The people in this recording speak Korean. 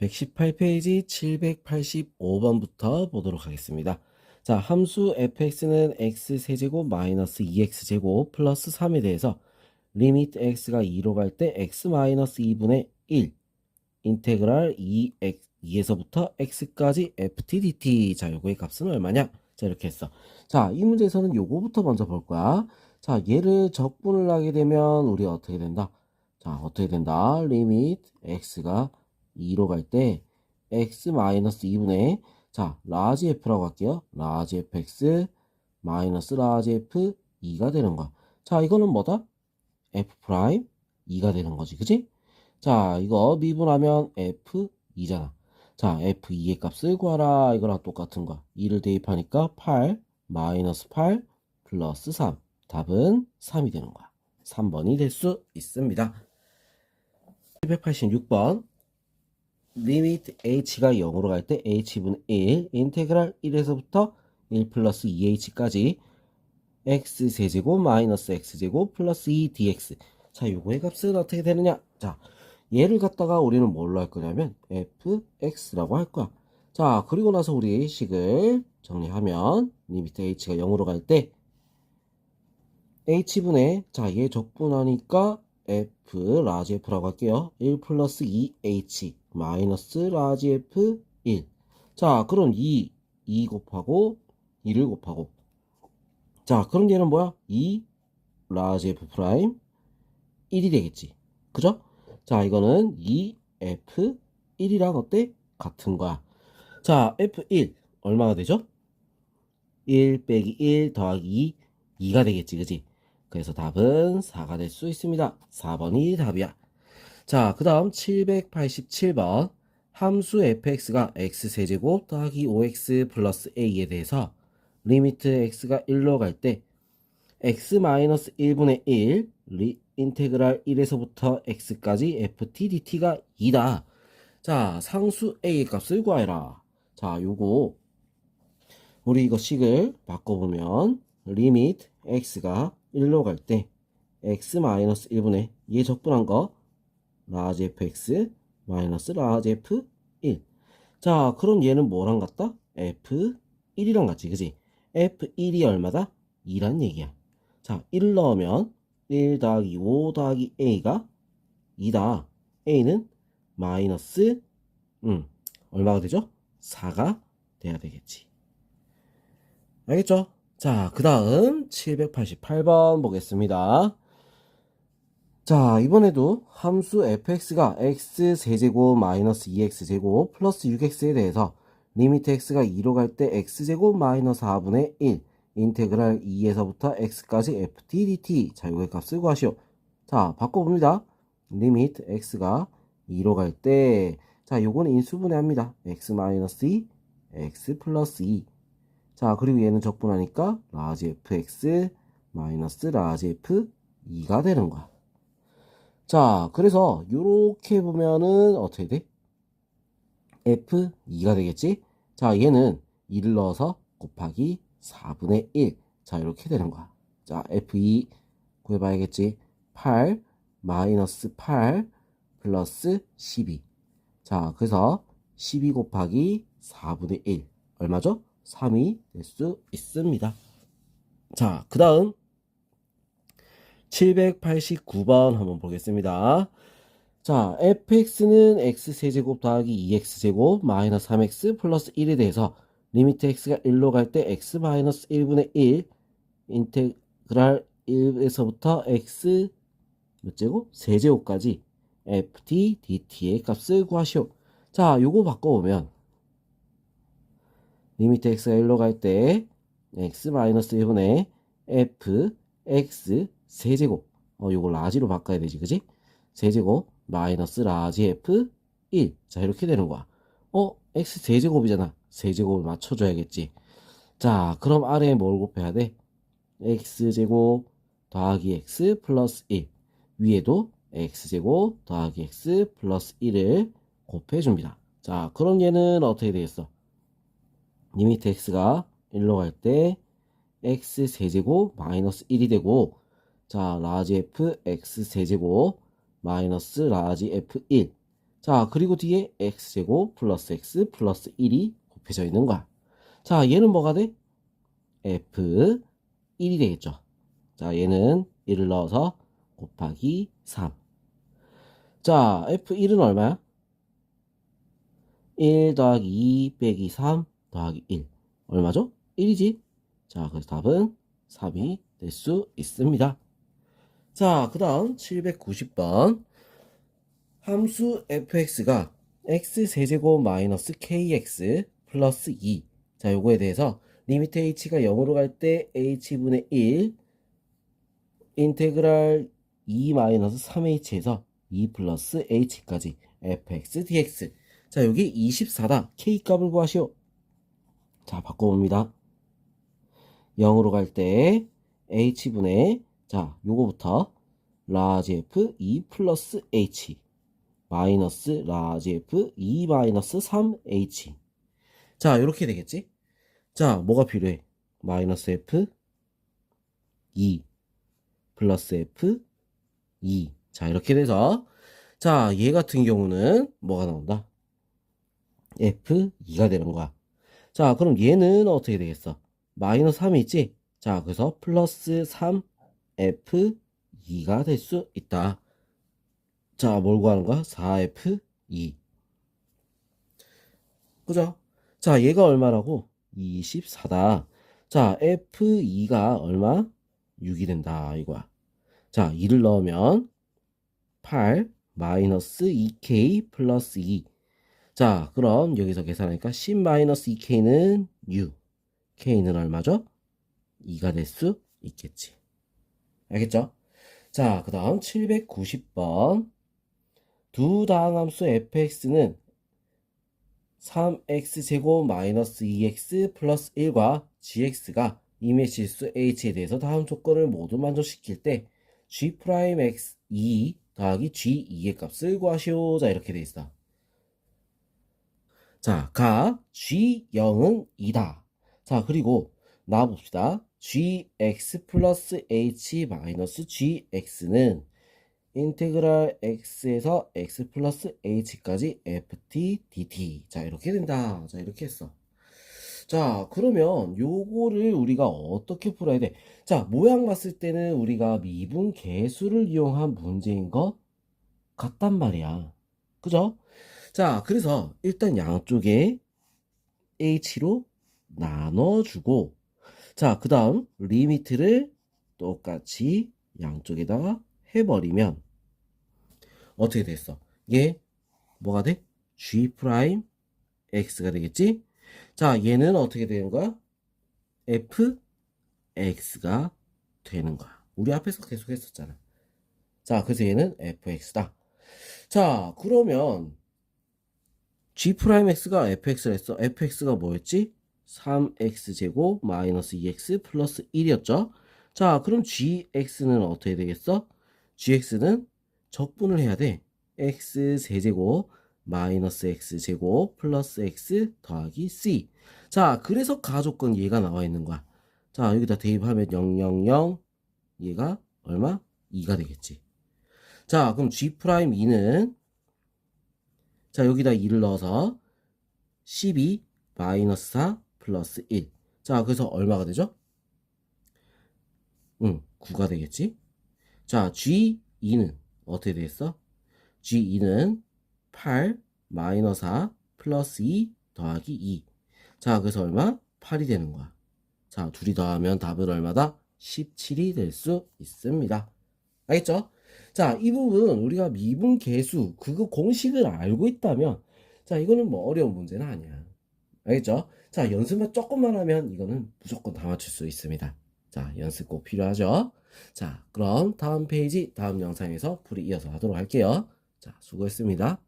118페이지 785번부터 보도록 하겠습니다. 자, 함수 fx는 x세제곱 마이너스 2x제곱 플러스 3에 대해서 리미트 x가 2로 갈 때 x 마이너스 2분의 1 인테그랄 2x 2에서부터 x까지 ft dt 자, 요거의 값은 얼마냐? 자, 이렇게 했어. 자, 이 문제에서는 요거부터 먼저 볼 거야. 자, 얘를 적분을 하게 되면 우리 어떻게 된다? 자, 어떻게 된다? 리미트 x가 2로 갈 때 x 마이너스 2분의 자 라지 f라고 할게요. 라지 fx 마이너스 라지 f 2가 되는 거야. 자 이거는 뭐다? f 프라임 2가 되는 거지, 그지? 자 이거 미분하면 f 2잖아. 자 f 2의 값을 구하라 이거랑 똑같은 거야. 2를 대입하니까 8 마이너스 8 플러스 3 답은 3이 되는 거야. 3번이 될 수 있습니다. 786번 리미트 h가 0으로 갈 때 h분의 1 인테그랄 1에서부터 1 플러스 2h까지 x세제곱 마이너스 x제곱 플러스 2 dx. 자 요거의 값은 어떻게 되느냐? 자 얘를 갖다가 우리는 뭘로 할 거냐면 fx라고 할 거야. 자 그리고 나서 우리 식을 정리하면 리미트 h가 0으로 갈 때 h분의 자얘 적분하니까 f 라지 f라고 할게요 1 플러스 2h 마이너스 라지 f 1. 자, 그럼 2, 2 곱하고 2를 곱하고. 자, 그럼 얘는 뭐야? 2 라지 f 프라임 1이 되겠지. 그죠? 자, 이거는 2f 1이랑 어때? 같은 거야. 자, f1 얼마가 되죠? 1 빼기 1 더하기 2, 2가 되겠지. 그지? 그래서 답은 4가 될 수 있습니다. 4번이 답이야. 자, 그 다음 787번 함수 fx가 x세제곱 더하기 5x 플러스 a에 대해서 리미트 x가 1로 갈 때 x 마이너스 1분의 1 리, 인테그랄 1에서부터 x까지 ft dt가 2다. 자, 상수 a의 값을 구하라. 자, 요거 우리 이거 식을 바꿔보면 리미트 x가 1로 갈 때 x 마이너스 1분의 얘 적분한 거 라지 fx 마이너스 라지 f1 자 그럼 얘는 뭐랑 같다? f1이랑 같지 그지? f1이 얼마다? 2란 얘기야 자 1을 넣으면 1 더하기 5 더하기 a가 2다 a는 마이너스 음 얼마가 되죠? 4가 돼야 되겠지 알겠죠? 자, 그 다음 788번 보겠습니다. 자, 이번에도 함수 fx가 x세제곱 마이너스 2x제곱 플러스 6x에 대해서 리미트 x가 2로 갈 때 x제곱 마이너스 4분의 1 인테그랄 2에서부터 x까지 ft dt 자, 요의 값을 구하시오. 자, 바꿔봅니다. 리미트 x가 2로 갈 때 자, 요거는 인수분해합니다. x 마이너스 2 x 플러스 2 자, 그리고 얘는 적분하니까 라지 fx 마이너스 라지 f 2가 되는 거야. 자, 그래서 요렇게 보면은 어떻게 돼? f 2가 되겠지? 자, 얘는 2를 넣어서 곱하기 4분의 1. 자, 이렇게 되는 거야. 자, f2 구해봐야겠지? 8 마이너스 8 플러스 12. 자, 그래서 12 곱하기 4분의 1. 얼마죠? 3이 될 수 있습니다. 자, 그 다음 789번 한번 보겠습니다. 자, fx는 x세제곱 더하기 2x제곱 마이너스 3x 플러스 1에 대해서 리미트 x가 1로 갈 때 x 마이너스 1분의 1 인테그랄 1에서부터 x 몇 제곱? 세제곱까지 ft dt의 값을 구하시오. 자, 요거 바꿔보면 리미트 x가 1로 갈 때 x 마이너스 1분의 f x 세제곱. 어 요거 라지로 바꿔야 되지 그지? 세제곱 마이너스 라지 f 1 자 이렇게 되는 거야. 어 x 세제곱이잖아. 세제곱을 맞춰줘야겠지. 자 그럼 아래에 뭘 곱해야 돼? x제곱 더하기 x 플러스 1 위에도 x제곱 더하기 x 플러스 1을 곱해줍니다. 자 그럼 얘는 어떻게 되겠어 리미트 x가 1로 갈 때 x 세제곱 마이너스 1이 되고 자 라지 f x 세제곱 마이너스 라지 f1 자, 그리고 뒤에 x제곱 플러스 x 플러스 1이 곱해져 있는 거야. 자, 얘는 뭐가 돼? f 1이 되겠죠. 자, 얘는 1을 넣어서 곱하기 3. 자, f1은 얼마야? 1 더하기 2 빼기 3 더하기 1. 얼마죠? 1이지? 자, 그래서 답은 3이 될 수 있습니다. 자, 그 다음 790번. 함수 fx가 x세제곱 마이너스 kx 플러스 2. 자, 요거에 대해서 리미트 h가 0으로 갈 때 h분의 1 인테그랄 2 마이너스 3h에서 2 플러스 h까지 fx dx. 자, 여기 24다. k 값을 구하시오. 자, 바꿔봅니다. 0으로 갈 때 h분의 자, 요거부터 라지 f 2 플러스 h 마이너스 라지 f 2 마이너스 3h 자, 이렇게 되겠지? 자, 뭐가 필요해? 마이너스 f 2 플러스 f 2 자, 이렇게 돼서 자, 얘 같은 경우는 뭐가 나온다? f2가 되는 거야. 자, 그럼 얘는 어떻게 되겠어? 마이너스 3이 있지? 자, 그래서 플러스 3f2가 될 수 있다. 자, 뭘 구하는 거야? 4f2. 그죠? 자, 얘가 얼마라고? 24다. 자, f2가 얼마? 6이 된다. 이거야. 자, 2를 넣으면 8 마이너스 2k 플러스 2. 자, 그럼 여기서 계산하니까 10 마이너스 2k는 6. k는 얼마죠? 2가 될 수 있겠지. 알겠죠? 자, 그 다음 790번. 두 다항함수 fx는 3x제곱 마이너스 2x 플러스 1과 gx가 임의 실수 h에 대해서 다음 조건을 모두 만족시킬 때 g 프라임 x 2 더하기 g2의 값을 구하시오. 자, 이렇게 돼 있어. 자, 가 g0은 2다. 자, 그리고 나와봅시다. gx 플러스 h 마이너스 gx는 인테그랄 x에서 x 플러스 h까지 ft dt. 자, 이렇게 된다. 자, 이렇게 했어. 자, 그러면 요거를 우리가 어떻게 풀어야 돼? 자, 모양 봤을 때는 우리가 미분 계수를 이용한 문제인 것 같단 말이야. 그죠? 자, 그래서 일단 양쪽에 h로 나눠주고, 자, 그 다음 리미트를 똑같이 양쪽에다가 해버리면 어떻게 됐어? 얘 뭐가 돼? g 프라임 x가 되겠지? 자, 얘는 어떻게 되는 거야? f x가 되는 거야. 우리 앞에서 계속 했었잖아. 자, 그래서 얘는 fx다. 자, 그러면 g 프라임 x가 fx를 했어. fx가 뭐였지? 3x제곱 마이너스 2x 플러스 1이었죠? 자, 그럼 gx는 어떻게 되겠어? gx는 적분을 해야 돼. x 세제곱 마이너스 x 제곱 플러스 x 더하기 c. 자, 그래서 가조건 얘가 나와 있는 거야. 자, 여기다 대입하면 0, 0, 0. 얘가 얼마? 2가 되겠지. 자, 그럼 g 프라임 2는 자, 여기다 2를 넣어서 12 마이너스 4 플러스 1. 자, 그래서 얼마가 되죠? 응, 9가 되겠지? 자, G2는 어떻게 되겠어? G2는 8 마이너스 4 플러스 2 더하기 2. 자, 그래서 얼마? 8이 되는 거야. 자, 둘이 더하면 답은 얼마다? 17이 될 수 있습니다. 알겠죠? 자, 이 부분 우리가 미분 계수 그거 공식을 알고 있다면 자, 이거는 뭐 어려운 문제는 아니야. 알겠죠? 자, 연습만 조금만 하면 이거는 무조건 다 맞출 수 있습니다. 자, 연습 꼭 필요하죠? 자, 그럼 다음 페이지, 다음 영상에서 풀이 이어서 하도록 할게요. 자, 수고했습니다.